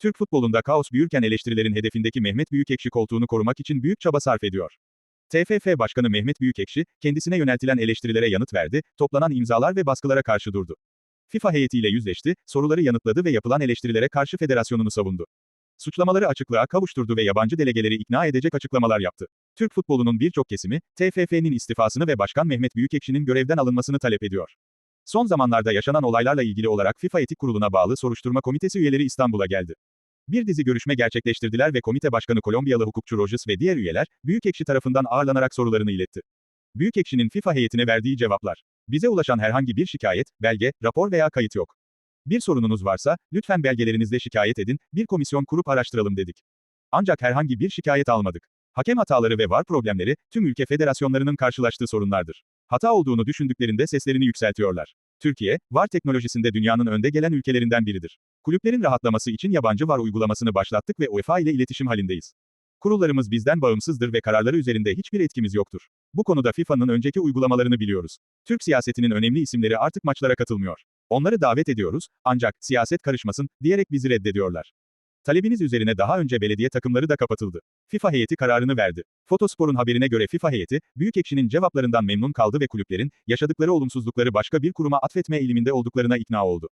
Türk futbolunda kaos büyürken eleştirilerin hedefindeki Mehmet Büyükekşi koltuğunu korumak için büyük çaba sarf ediyor. TFF Başkanı Mehmet Büyükekşi, kendisine yöneltilen eleştirilere yanıt verdi, toplanan imzalar ve baskılara karşı durdu. FIFA heyetiyle yüzleşti, soruları yanıtladı ve yapılan eleştirilere karşı federasyonunu savundu. Suçlamaları açıklığa kavuşturdu ve yabancı delegeleri ikna edecek açıklamalar yaptı. Türk futbolunun birçok kesimi, TFF'nin istifasını ve Başkan Mehmet Büyükekşi'nin görevden alınmasını talep ediyor. Son zamanlarda yaşanan olaylarla ilgili olarak FIFA Etik Kurulu'na bağlı soruşturma komitesi üyeleri İstanbul'a geldi. Bir dizi görüşme gerçekleştirdiler ve komite başkanı Kolombiyalı hukukçu Rogers ve diğer üyeler, Büyükekşi tarafından ağırlanarak sorularını iletti. Büyükekşi'nin FIFA heyetine verdiği cevaplar. Bize ulaşan herhangi bir şikayet, belge, rapor veya kayıt yok. Bir sorununuz varsa, lütfen belgelerinizle şikayet edin, bir komisyon kurup araştıralım dedik. Ancak herhangi bir şikayet almadık. Hakem hataları ve var problemleri, tüm ülke federasyonlarının karşılaştığı sorunlardır. Hata olduğunu düşündüklerinde seslerini yükseltiyorlar. Türkiye, VAR teknolojisinde dünyanın önde gelen ülkelerinden biridir. Kulüplerin rahatlaması için yabancı VAR uygulamasını başlattık ve UEFA ile iletişim halindeyiz. Kurullarımız bizden bağımsızdır ve kararları üzerinde hiçbir etkimiz yoktur. Bu konuda FIFA'nın önceki uygulamalarını biliyoruz. Türk siyasetinin önemli isimleri artık maçlara katılmıyor. Onları davet ediyoruz, ancak siyaset karışmasın diyerek bizi reddediyorlar. Talebiniz üzerine daha önce belediye takımları da kapatıldı. FIFA heyeti kararını verdi. Fotospor'un haberine göre FIFA heyeti, Büyükekşi'nin cevaplarından memnun kaldı ve kulüplerin, yaşadıkları olumsuzlukları başka bir kuruma atfetme eğiliminde olduklarına ikna oldu.